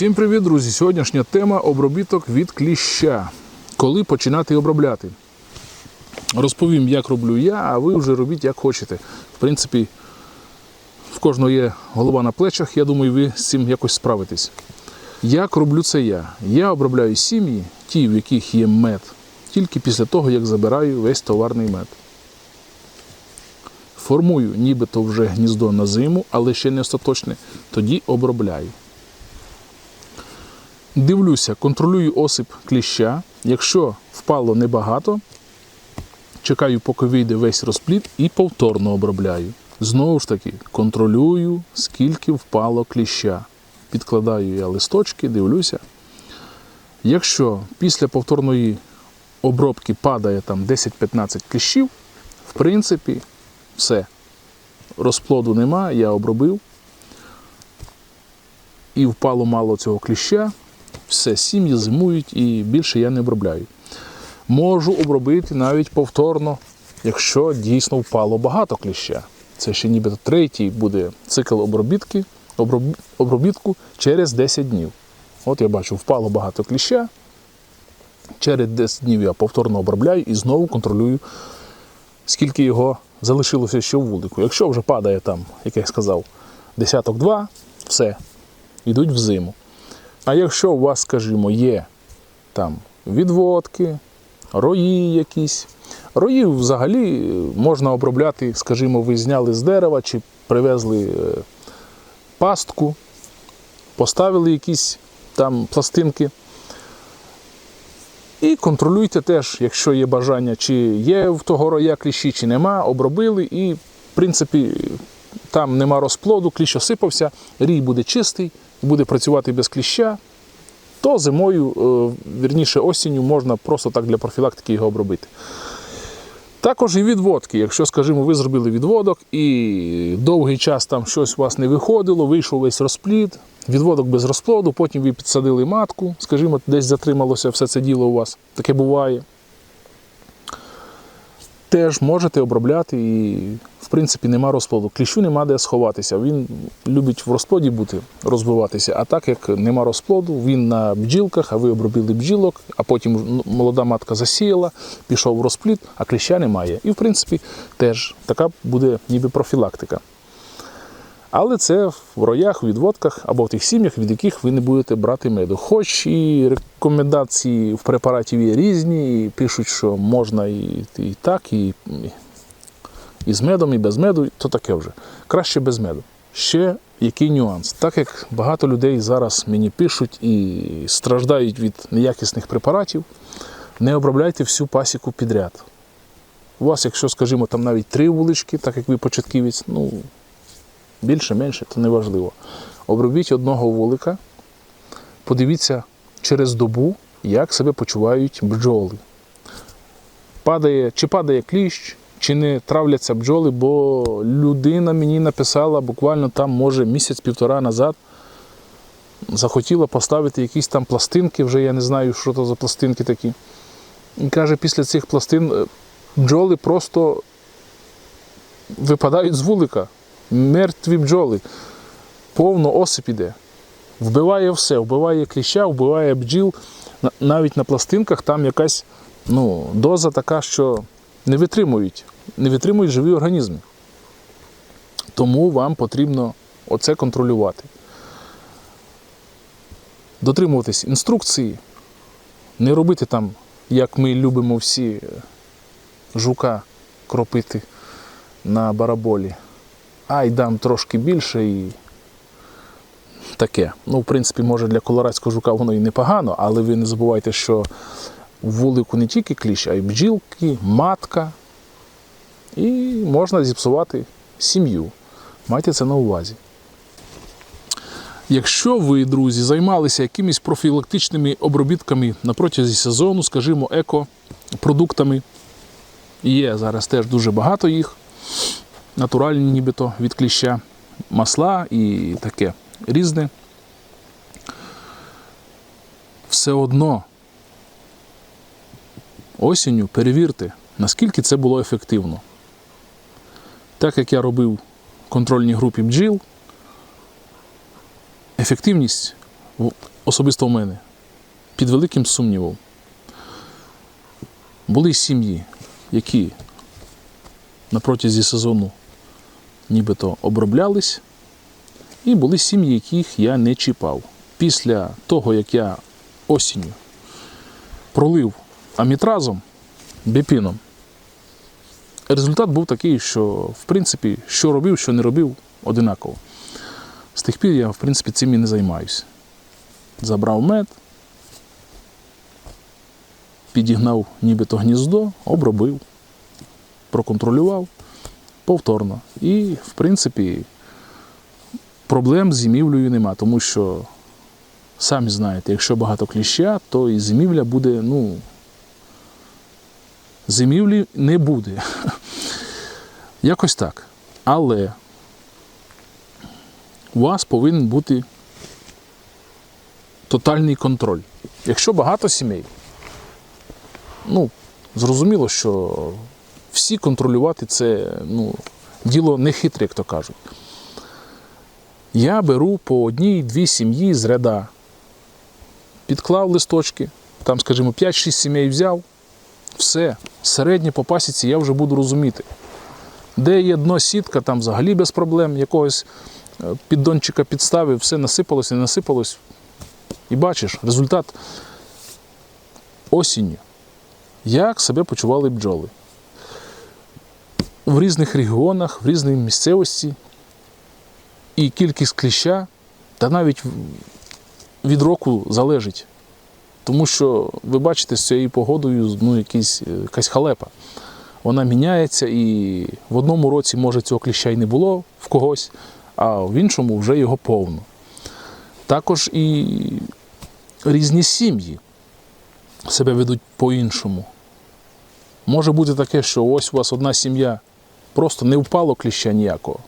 Всім привіт, друзі! Сьогоднішня тема обробіток від кліща. Коли починати обробляти? Розповім, як роблю я, а ви вже робіть як хочете. В принципі, в кожного є голова на плечах, я думаю, ви з цим якось справитесь. Як роблю це я? Я обробляю сім'ї, ті, в яких є мед, тільки після того, як забираю весь товарний мед. Формую нібито вже гніздо на зиму, але ще не остаточне. Тоді обробляю. Дивлюся, контролюю осип кліща. Якщо впало небагато, чекаю, поки вийде весь розплід і повторно обробляю. Знову ж таки, контролюю, скільки впало кліща. Підкладаю я листочки, дивлюся. Якщо після повторної обробки падає там 10-15 кліщів, в принципі, все. Розплоду нема, я обробив. І впало мало цього кліща, все, сім'ї зимують і більше я не обробляю. Можу обробити навіть повторно, якщо дійсно впало багато кліща. Це ще нібито третій буде цикл обробітки, оброб- обробітку через 10 днів. От я бачу, впало багато кліща. Через 10 днів я повторно обробляю і знову контролюю, скільки його залишилося ще в вулику. Якщо вже падає там, як я сказав, десяток два, все, йдуть в зиму. А якщо у вас, скажімо, є там відводки, рої якісь, рої взагалі можна обробляти, скажімо, ви зняли з дерева чи привезли е, пастку, поставили якісь там пластинки. І контролюйте теж, якщо є бажання, чи є в того роя кліщі, чи нема, обробили, і, в принципі, там нема розплоду, кліщ осипався, рій буде чистий, буде працювати без кліща, то зимою, е, вірніше осінню, можна просто так для профілактики його обробити. Також і відводки. Якщо, скажімо, ви зробили відводок і довгий час там щось у вас не виходило, вийшов весь розплід, відводок без розплоду, потім ви підсадили матку, скажімо, десь затрималося все це діло у вас, таке буває. Теж можете обробляти і, принципі, нема розплоду. Кліщу нема де сховатися. Він любить в розплоді бути, розбиватися. А так як нема розплоду, він на бджілках, а ви обробили бджілок, а потім ну, молода матка засіяла, пішов в розплід, а кліща немає. І, в принципі, теж така буде ніби профілактика. Але це в роях, відводках або в тих сім'ях, від яких ви не будете брати меду. Хоч і рекомендації в препаратів є різні, і пишуть, що можна і, і так, і, і з медом, і без меду, то таке вже. Краще без меду. Ще який нюанс? Так як багато людей зараз мені пишуть і страждають від неякісних препаратів, не обробляйте всю пасіку підряд. У вас, якщо, скажімо, там навіть три вулички, так як ви початківець, ну більше, менше, то не важливо. Обробіть одного вулика, подивіться через добу, як себе почувають бджоли. Падає, чи падає кліщ, чи не травляться бджоли, бо людина мені написала буквально там, може, місяць-півтора назад. Захотіла поставити якісь там пластинки, вже я не знаю, що то за пластинки такі. І каже, після цих пластин е, бджоли просто випадають з вулика мертві бджоли, повно осип іде. Вбиває все, вбиває кліща, вбиває бджіл. Навіть на пластинках там якась ну, доза така, що не витримують, не витримують живі організми. Тому вам потрібно оце контролювати. Дотримуватись інструкції, не робити там, як ми любимо всі е, жука кропити на бараболі ай дам трошки більше і таке. Ну, в принципі, може для колорадського жука воно і непогано, але ви не забувайте, що вулику не тільки кліщ, а й бджілки, матка. І можна зіпсувати сім'ю. Майте це на увазі. Якщо ви, друзі, займалися якимись профілактичними обробітками на протязі сезону, скажімо, екопродуктами, є зараз теж дуже багато їх, натуральні нібито від кліща, масла і таке різне. Все одно осінню перевірте, наскільки це було ефективно. Так як я робив в контрольній групі бджіл, ефективність особисто в мене під великим сумнівом. Були сім'ї, які на протязі сезону нібито оброблялись, і були сім'ї, яких я не чіпав. Після того, як я осінню пролив амітразом, біпіном, результат був такий, що в принципі, що робив, що не робив, одинаково. З тих пір я, в принципі, цим і не займаюся. Забрав мед, підігнав нібито гніздо, обробив, проконтролював повторно. І, в принципі, проблем з зимівлею нема, тому що, самі знаєте, якщо багато кліща, то і зимівля буде, ну, зимівлі не буде. Якось так. Але у вас повинен бути тотальний контроль. Якщо багато сімей, ну, зрозуміло, що всі контролювати це ну, діло не хитре, як то кажуть. Я беру по одній-дві сім'ї з ряда. Підклав листочки, там, скажімо, 5-6 сімей взяв, все, середнє по пасіці я вже буду розуміти. Де є дно сітка, там взагалі без проблем, якогось е, піддончика підставив, все насипалось, не насипалось. І бачиш, результат осінню. Як себе почували бджоли. В різних регіонах, в різній місцевості і кількість кліща, та навіть від року залежить. Тому що ви бачите, з цією погодою ну, якийсь, е, якась халепа. Вона міняється, і в одному році, може, цього кліща й не було в когось, а в іншому вже його повно. Також і різні сім'ї себе ведуть по-іншому. Може бути таке, що ось у вас одна сім'я просто не впало кліща ніякого,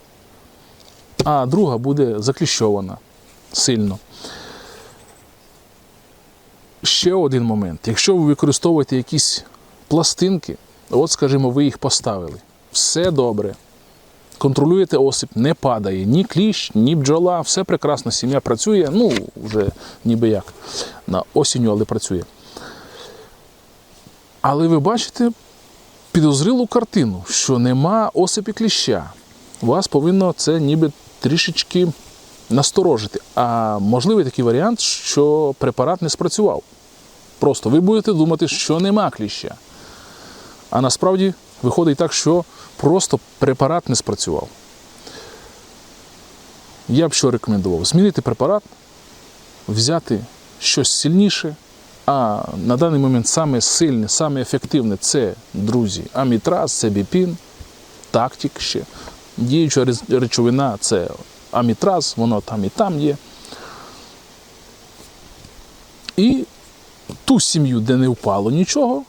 а друга буде закліщована сильно. Ще один момент. Якщо ви використовуєте якісь пластинки, от, скажімо, ви їх поставили, все добре. Контролюєте осип, не падає ні кліщ, ні бджола, все прекрасно, сім'я працює, ну, вже ніби як на осінню, але працює. Але ви бачите підозрілу картину, що нема осипі кліща. Вас повинно це ніби трішечки насторожити. А можливий такий варіант, що препарат не спрацював. Просто ви будете думати, що нема кліща. А насправді виходить так, що просто препарат не спрацював. Я б що рекомендував? Змінити препарат, взяти щось сильніше. А на даний момент саме сильне, саме ефективне це, друзі, амітраз, це біпін, тактик ще. Діюча речовина це амітраз, воно там і там є. І ту сім'ю, де не впало нічого,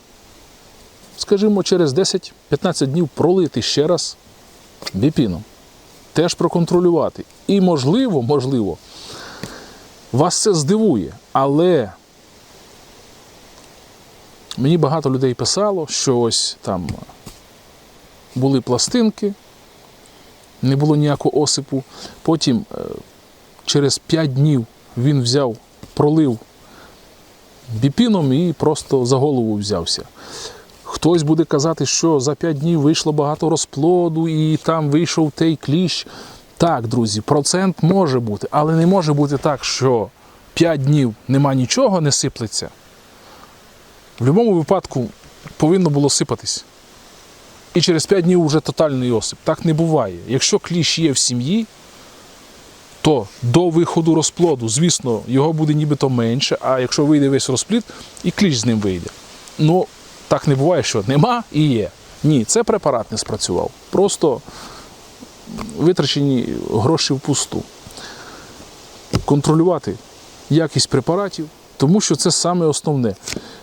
скажімо, через 10-15 днів пролити ще раз біпіном. Теж проконтролювати. І можливо, можливо, вас це здивує, але мені багато людей писало, що ось там були пластинки, не було ніякого осипу. Потім е, через 5 днів він взяв, пролив біпіном і просто за голову взявся. Хтось буде казати, що за 5 днів вийшло багато розплоду і там вийшов той кліщ. Так, друзі, процент може бути, але не може бути так, що 5 днів нема нічого, не сиплеться. В будь-якому випадку повинно було сипатись. І через 5 днів вже тотальний осип. Так не буває. Якщо кліщ є в сім'ї, то до виходу розплоду, звісно, його буде нібито менше, а якщо вийде весь розплід, і кліщ з ним вийде. Ну, так не буває, що нема і є. Ні, це препарат не спрацював. Просто витрачені гроші впусту. Контролювати якість препаратів, тому що це саме основне.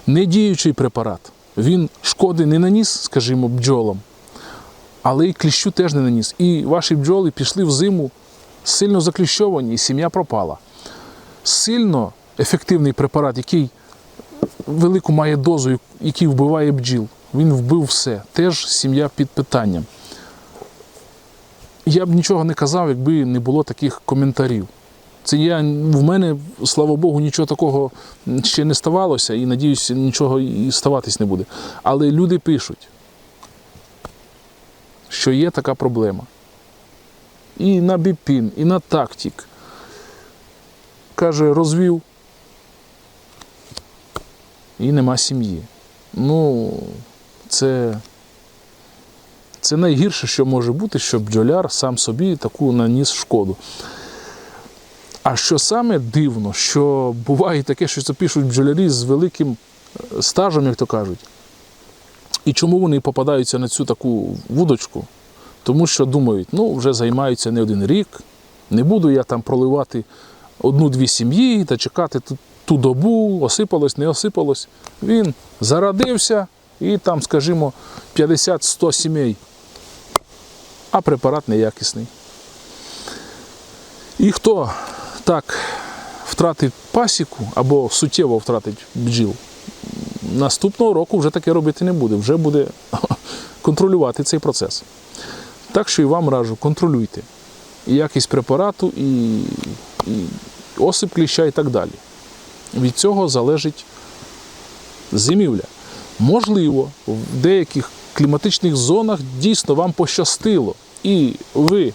Недіючий препарат. Він шкоди не наніс, скажімо, бджолам, але і кліщу теж не наніс. І ваші бджоли пішли в зиму сильно закліщовані, і сім'я пропала. Сильно ефективний препарат, який велику має дозу, який вбиває бджіл, він вбив все. Теж сім'я під питанням. Я б нічого не казав, якби не було таких коментарів. Це я в мене, слава Богу, нічого такого ще не ставалося, і надіюся, нічого і ставатись не буде. Але люди пишуть, що є така проблема. І на біпін, і на тактік. Каже, розвів. І нема сім'ї. Ну, це, це найгірше, що може бути, що бджоляр сам собі таку наніс шкоду. А що саме дивно, що буває таке, що це пишуть бджолярі з великим е, стажем, як то кажуть. І чому вони попадаються на цю таку вудочку? Тому що думають, ну вже займаються не один рік, не буду я там проливати одну-дві сім'ї та чекати ту, ту добу, осипалось, не осипалось. Він зарадився і там, скажімо, 50-100 сімей, а препарат неякісний. І хто так втратить пасіку або суттєво втратить бджіл, наступного року вже таке робити не буде, вже буде контролювати цей процес. Так що і вам раджу, контролюйте і якість препарату, і, і осип кліща і так далі. Від цього залежить зимівля. Можливо, в деяких кліматичних зонах дійсно вам пощастило, і ви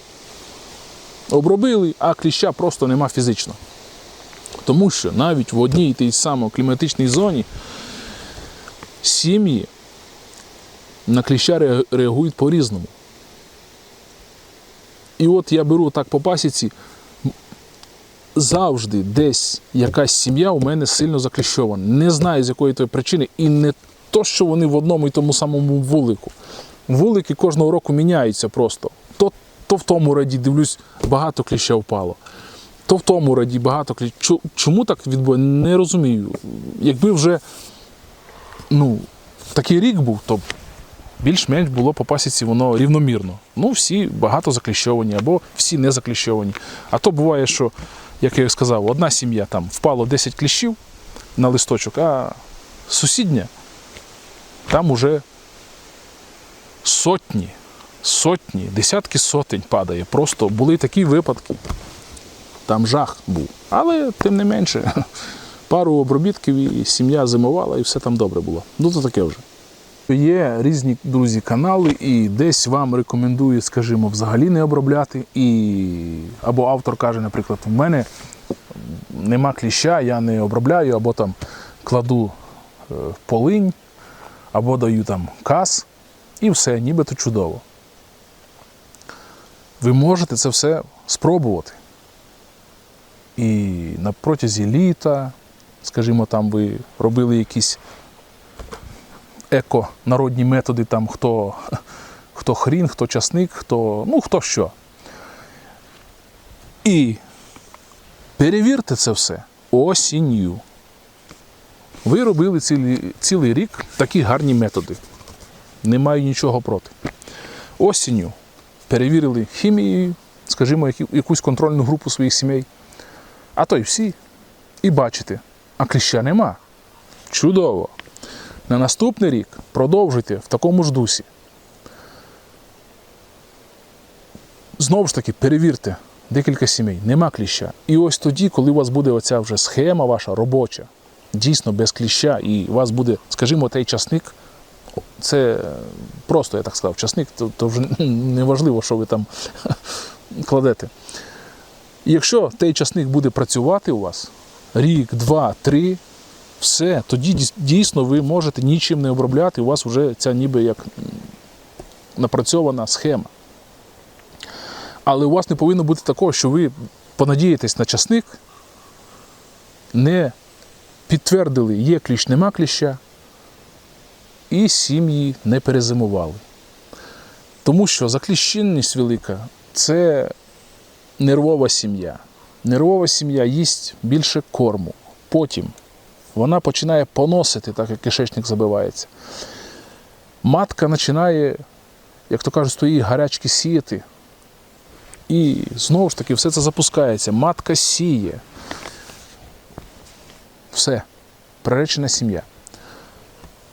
обробили, а кліща просто нема фізично. Тому що навіть в одній тій самій кліматичній зоні сім'ї на кліща реагують по-різному. І от я беру так по пасіці, завжди десь якась сім'я у мене сильно закліщована. Не знаю з якої то причини, і не то, що вони в одному і тому самому вулику. Вулики кожного року міняються просто. То, в тому раді дивлюсь, багато кліща впало. То в тому раді багато кліща. Чому так відбувається? Не розумію. Якби вже ну, такий рік був, то більш-менш було по пасіці воно рівномірно. Ну, всі багато закліщовані, або всі не закліщовані. А то буває, що, як я сказав, одна сім'я там впало 10 кліщів на листочок, а сусідня там уже сотні, сотні, десятки сотень падає. Просто були такі випадки. Там жах був. Але тим не менше, пару обробітків і сім'я зимувала, і все там добре було. Ну, то таке вже. Є різні друзі канали, і десь вам рекомендують, скажімо, взагалі не обробляти. І... Або автор каже, наприклад, в мене нема кліща, я не обробляю, або там кладу е, полинь, або даю там кас, і все, нібито чудово. Ви можете це все спробувати. І на протязі літа, скажімо, там ви робили якісь еко-народні методи, там хто, хто хрін, хто часник, хто, ну хто що. І перевірте це все осінню. Ви робили цілий, цілий рік такі гарні методи. Не маю нічого проти. Осінню перевірили хімією, скажімо, якусь контрольну групу своїх сімей. А то й всі. І бачите, а кліща нема. Чудово. На наступний рік продовжуйте в такому ж дусі. Знову ж таки, перевірте декілька сімей, нема кліща. І ось тоді, коли у вас буде оця вже схема ваша робоча, дійсно без кліща, і у вас буде, скажімо, той часник, це просто, я так сказав, часник, то, то вже не важливо, що ви там кладете. Якщо той часник буде працювати у вас рік, два, три, все, тоді дійсно ви можете нічим не обробляти, у вас вже ця ніби як напрацьована схема. Але у вас не повинно бути такого, що ви понадієтесь на часник, не підтвердили, є кліщ, нема кліща, і сім'ї не перезимували. Тому що закліщенність велика це нервова сім'я. Нервова сім'я їсть більше корму. Потім вона починає поносити, так як кишечник забивається. Матка починає, як то кажуть, свої гарячки сіяти. І знову ж таки все це запускається. Матка сіє. Все. Приречена сім'я.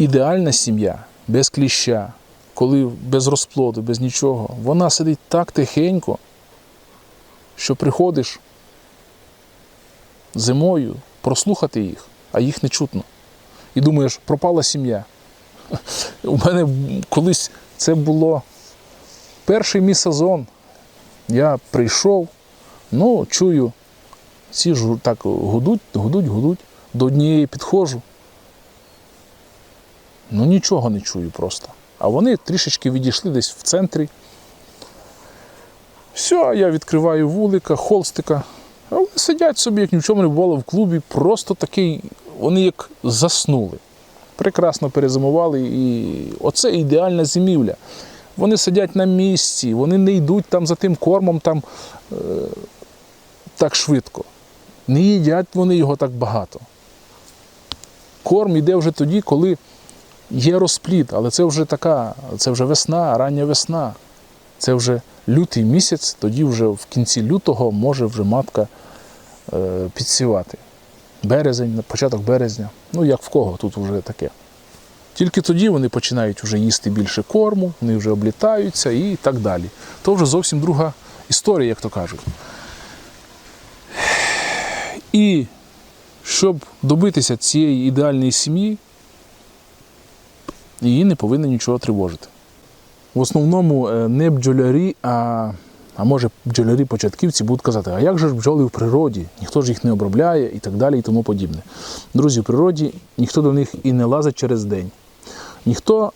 Ідеальна сім'я без кліща, коли без розплоду, без нічого, вона сидить так тихенько, що приходиш, зимою, прослухати їх, а їх не чутно. І думаєш, пропала сім'я. У мене колись це було перший мій сезон. Я прийшов, ну, чую, всі ж так гудуть, гудуть, гудуть. До однієї підходжу. Ну нічого не чую просто. А вони трішечки відійшли десь в центрі. Все, я відкриваю вулика, холстика. А вони сидять собі, як ні в чому не було в клубі, просто такий, вони як заснули. Прекрасно перезимували, і оце ідеальна зимівля. Вони сидять на місці, вони не йдуть там за тим кормом там, е, так швидко. Не їдять вони його так багато. Корм йде вже тоді, коли є розплід, але це вже така, це вже весна, рання весна. Це вже лютий місяць, тоді вже в кінці лютого може вже матка е, підсівати. Березень, початок березня. Ну як в кого тут вже таке. Тільки тоді вони починають вже їсти більше корму, вони вже облітаються і так далі. То вже зовсім друга історія, як то кажуть. І щоб добитися цієї ідеальної сім'ї, її не повинно нічого тривожити. В основному е, не бджолярі, а, а може бджолярі-початківці будуть казати, а як же ж бджоли в природі? Ніхто ж їх не обробляє і так далі, і тому подібне. Друзі, в природі ніхто до них і не лазить через день. Ніхто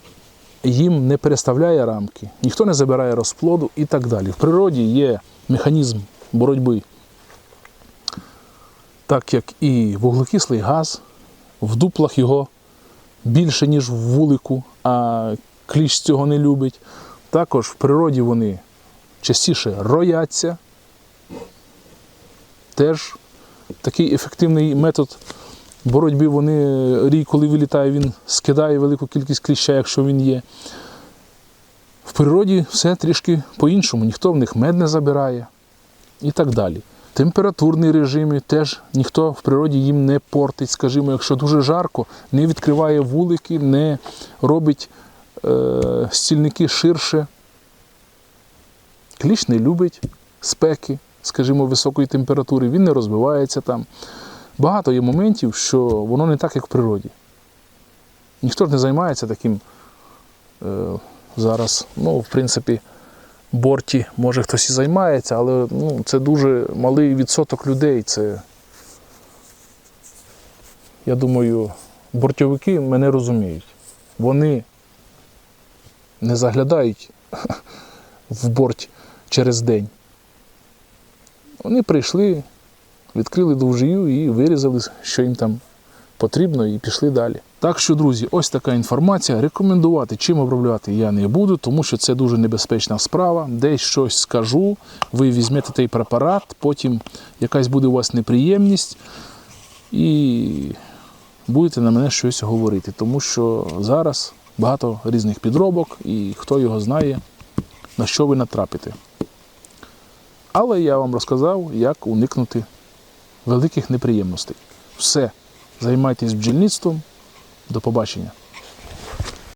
їм не переставляє рамки, ніхто не забирає розплоду і так далі. В природі є механізм боротьби, так як і вуглекислий газ, в дуплах його більше, ніж в вулику, а кліщ цього не любить. Також в природі вони частіше рояться. Теж такий ефективний метод боротьби. Вони рій, коли вилітає, він скидає велику кількість кліща, якщо він є. В природі все трішки по-іншому, ніхто в них мед не забирає і так далі. Температурний режим теж ніхто в природі їм не портить, скажімо, якщо дуже жарко, не відкриває вулики, не робить е, стільники ширше. Кліщ не любить спеки, скажімо, високої температури, він не розбивається там. Багато є моментів, що воно не так, як в природі. Ніхто ж не займається таким е, зараз, ну, в принципі, борті, може хтось і займається, але ну, це дуже малий відсоток людей. Це, я думаю, бортовики мене розуміють. Вони не заглядають в борт через день. Вони прийшли, відкрили довжию і вирізали, що їм там потрібно, і пішли далі. Так що, друзі, ось така інформація. Рекомендувати, чим обробляти я не буду, тому що це дуже небезпечна справа. Десь щось скажу, ви візьмете той препарат, потім якась буде у вас неприємність і будете на мене щось говорити, тому що зараз багато різних підробок і хто його знає, на що ви натрапите. Але я вам розказав, як уникнути великих неприємностей. Все, займайтесь бджільництвом. До побачення.